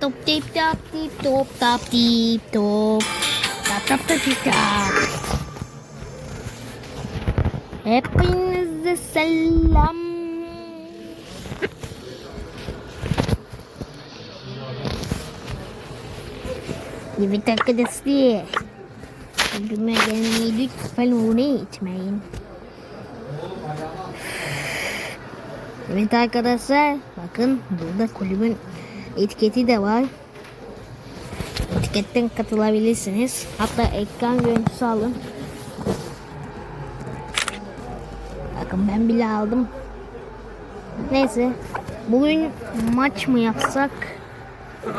top tip tap tip top tap tip top tap tap tap tap. Hepinize selam. Evet arkadaşlar. Güme gelmeyi lütfen unutmayın. Evet arkadaşlar bakın burada kulübün etiketi de var. Etiketten katılabilirsiniz. Hatta ekran görüntüsü alın. Bakın ben bile aldım. Neyse. Bugün maç mı yapsak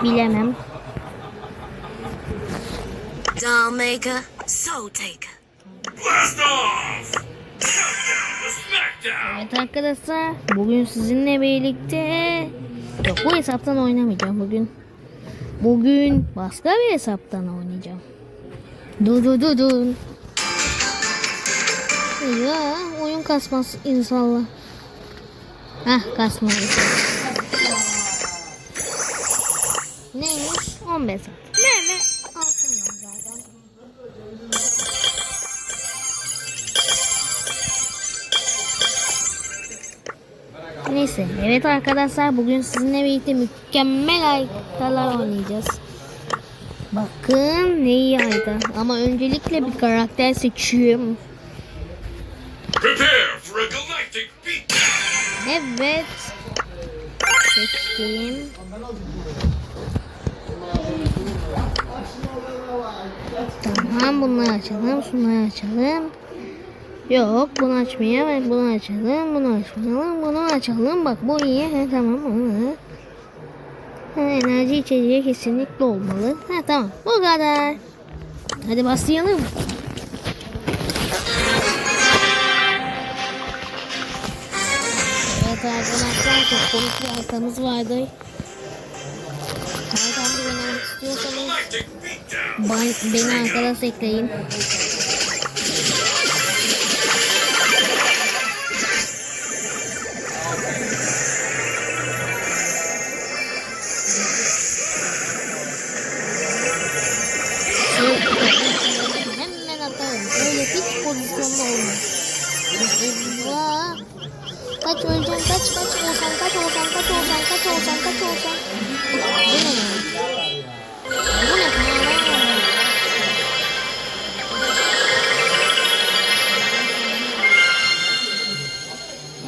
bilemem. Doll maker, soul taker. Blast off! Evet arkadaşlar bugün sizinle birlikte yok bu hesaptan oynamayacağım bugün. Bugün başka bir hesaptan oynayacağım. Du du du du. Ya oyun kasmaz inşallah. Hah kasmadı. Neymiş? 15 saat. Neyse evet arkadaşlar bugün sizinle birlikte mükemmel haritalar oynayacağız. Bakın ne iyi harita ama öncelikle bir karakter seçiyorum. Evet. Seçtim. Tamam bunları açalım şunları açalım. Yok bunu açmayalım bunu açalım bunu açmayalım bunu açalım bak bu iyi he, tamam onu. Ha, enerji içeceği kesinlikle olmalı. Ha tamam bu kadar. Hadi başlayalım. Evet arkadaşlar çok komik bir haritamız vardı. Haritamda oynamak istiyorsanız beni arkadaş ekleyin. Kaç öleceğim kaç kaç olsan kaç olsan kaç olsan kaç olsan kaç olsan. Bu ne? Bu ne?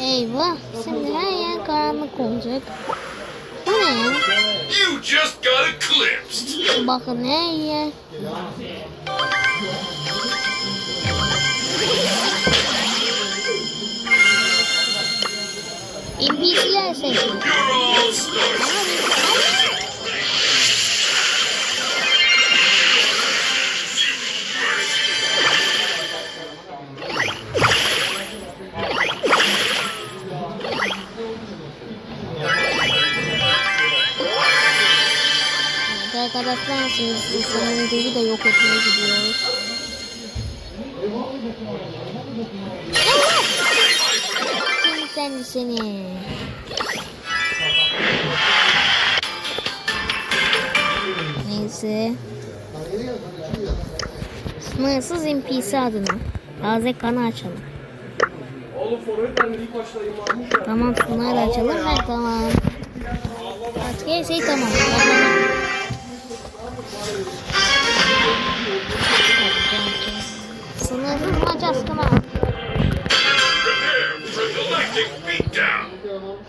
Eyvah şimdi her yer karanlık olacak. Bu ne ya? You just got eclipsed! Bakın her yer. NPC'ler seçtim. You're all stars! Evet arkadaşlar şimdi sizin videoyu da yok etmeye gidiyoruz. Seni seni. Neyse. Sınırsız NPC adına. Taze kanı açalım. Tamam şunları açalım. Evet tamam. Artık her şey tamam. Sınırsız maç askına.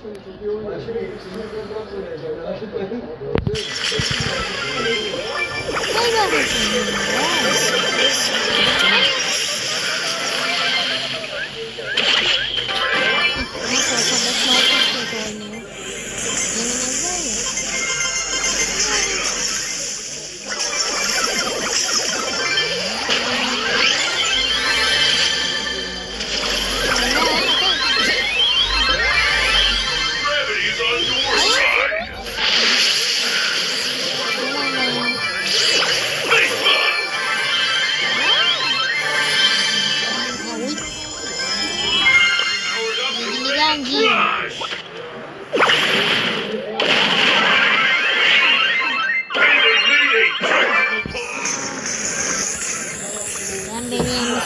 Ne yapıyorsun?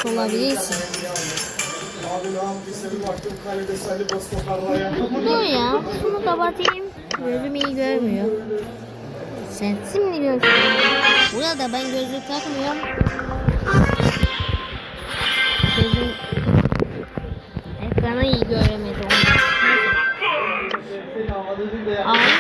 olmuş olabilirsin. Dur ya. Şunu kapatayım. Gözüm iyi görmüyor. Sen şimdi görsün. Burada ben gözlük takmıyorum. Gözüm ekranı iyi göremedi onu. Neyse.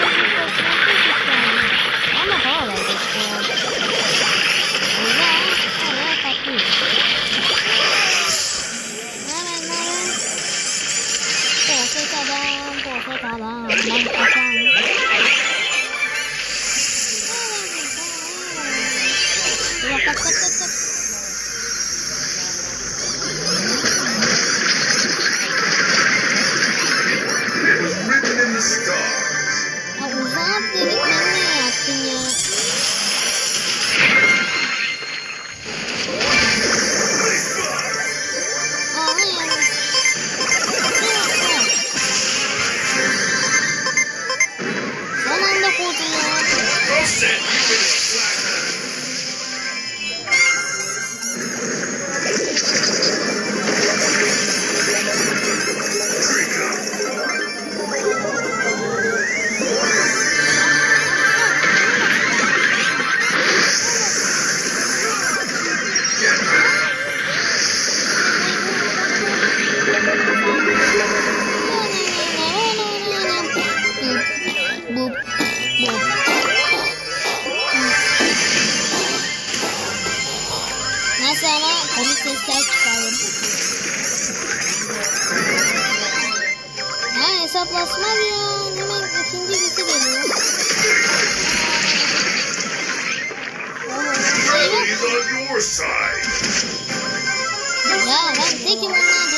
de ki bunlar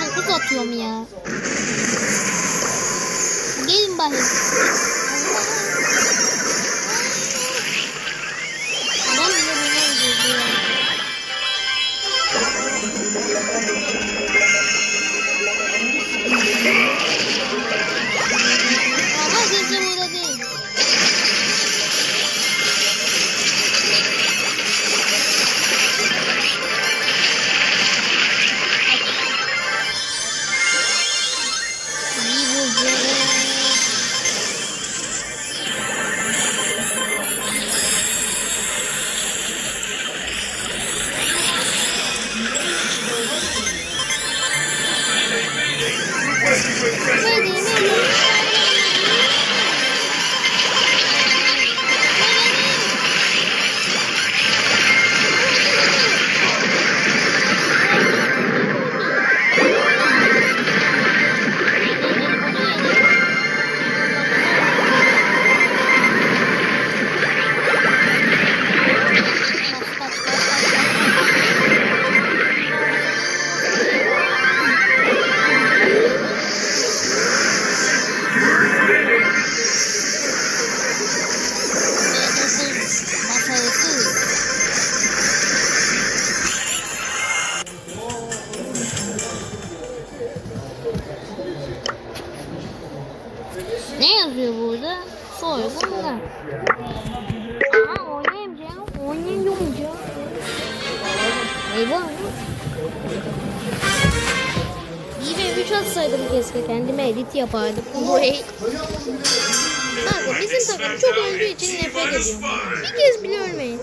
9 ve 9 atıyorum ya. Gelin bakayım. o yüzden. Aha oynayamayacağım. Bir 3 atsaydım keşke kendime edit yapardım. Burayı. Bakın bizim takım çok öldüğü için nefret ediyorum. Bir kez bile ölmeyin.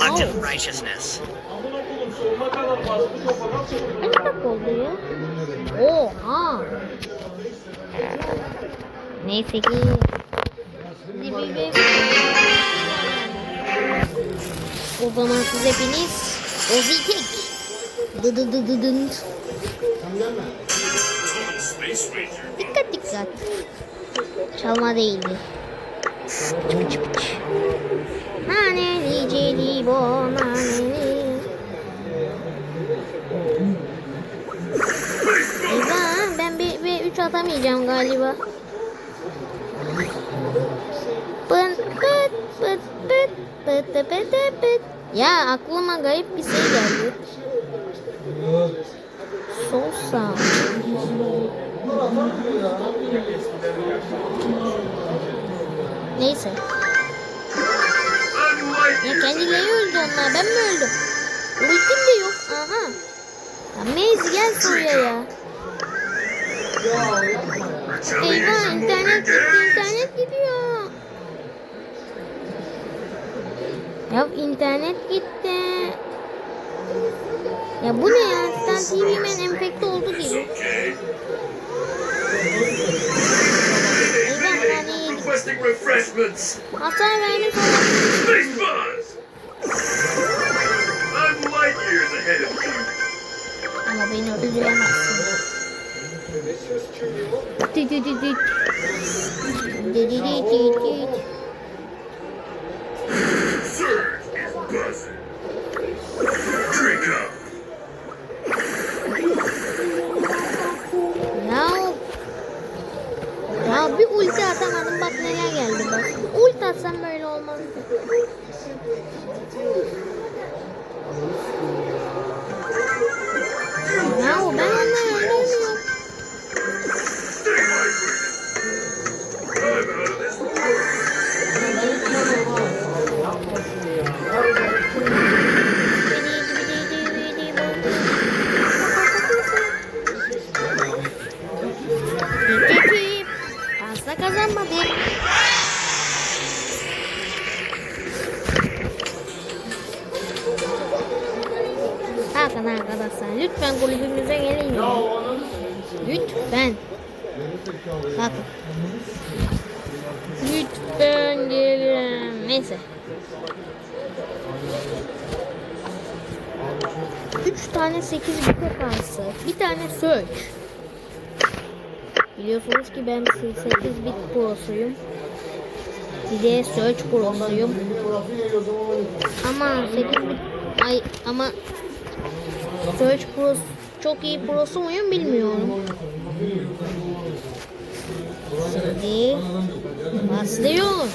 Reluctant righteousness. Sonuna kadar oldu ya? Oha. Neyse ki. O zaman siz hepiniz Ozitek. Dı dı dı dı dın. Dikkat dikkat. Çalma değildi. Çıp çıp çıp. Naneli celi bo naneli. Eyvah ben bir, bir üç atamayacağım galiba. Pıt pıt pıt pıt pıt pıt pıt pıt. Ya aklıma garip bir şey geldi. Sol sağ. Neyse. Ya kendileri öldü onlar. Ben mi öldüm? Ultim de yok. Aha. Ya Maze gel şuraya ya. Eyvah internet gitti. internet gidiyor. Ya internet gitti. Ya bu ne ya? Stan TV'men enfekte oldu gibi. requesting refreshments. Space bars! I'm light years ahead of you. I'm gonna be no Delicious Cheerio. Bakın arkadaşlar lütfen kulübümüze gelin ya. Lütfen. Bakın. Lütfen gelin. Neyse. Üç tane sekiz bit kalsı. Bir tane search. Biliyorsunuz ki ben 8 bit prosuyum. Bir de search prosuyum. Ama 8 bit ay ama search pros çok iyi prosu muyum bilmiyorum. Şimdi başlıyoruz.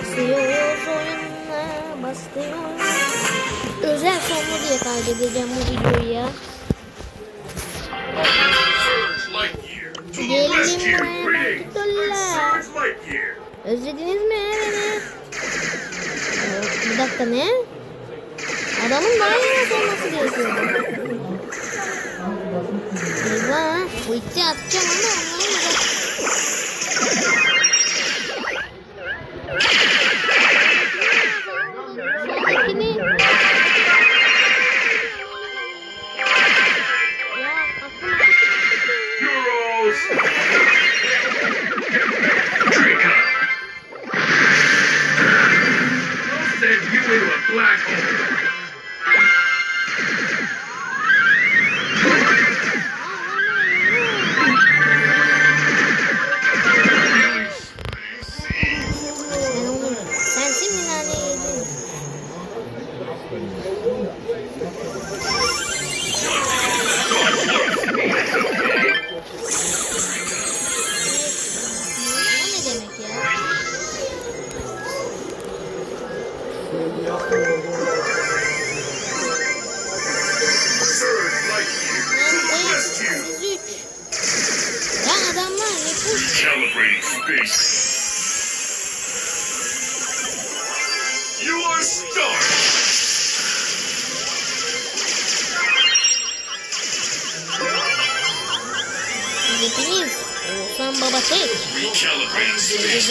Başlıyoruz oyunla başlıyoruz. Özel sonlu diye kaydedeceğim bu videoyu ya. Surge Gelin. Surge. Özlediniz mi beni? Bir dakika ne? Adamın daha yavaş olması gerekiyordu. Eyvah. Ulti atacağım ama olmayacak. Calibrating space. You are hepiniz Oğuzhan baba. Recalibrate space.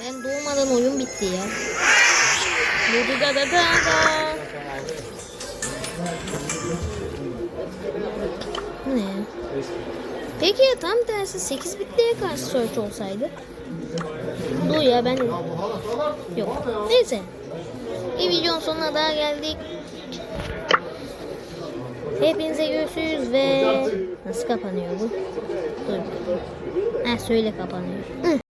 Ben doğmadan oyun bitti ya. Dudu da da da da. Ne? Peki ya tam tersi 8 bitliye karşı search olsaydı? Dur ya ben Yok. Neyse. Bir videonun sonuna daha geldik. Hepinize görüşürüz ve nasıl kapanıyor bu? Dur. Ha söyle kapanıyor.